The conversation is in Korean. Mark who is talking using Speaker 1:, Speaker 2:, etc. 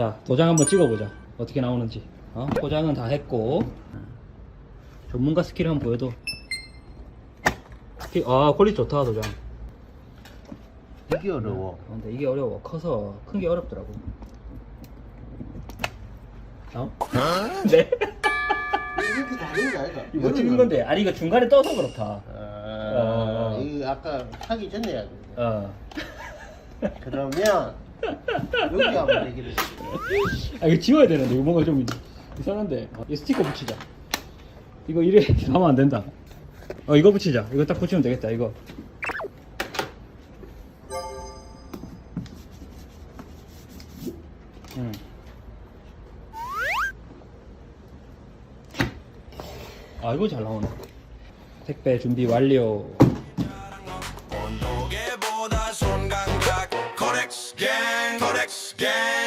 Speaker 1: 자 도장 한번 찍어보자 어떻게 나오는지 어? 포장은 다 했고 전문가 스킬 한번 보여도 스킬- 아 퀄리티 좋다 도장
Speaker 2: 이게 어려워.
Speaker 1: 어, 근데 이게 어려워 커서 큰 게 어렵더라고 어? 네?
Speaker 2: 이렇게 다른 거 아이가?
Speaker 1: 이거 뭐 찍는 건데 아니 이거 중간에 떠서 그렇다
Speaker 2: 아,
Speaker 1: 어.
Speaker 2: 이거 아까 하기 전에 해야 돼.
Speaker 1: 어.
Speaker 2: 그러면 여기 하면 되기를.
Speaker 1: 아 이거 지워야 되는데. 이거 뭔가 좀 이상한데. 어, 이 스티커 붙이자. 이거 이래 하면 안 된다. 어 이거 붙이자. 이거 딱 붙이면 되겠다 이거. 응. 아 이거 잘 나오네. 택배 준비 완료
Speaker 3: Gang. Codex Gang.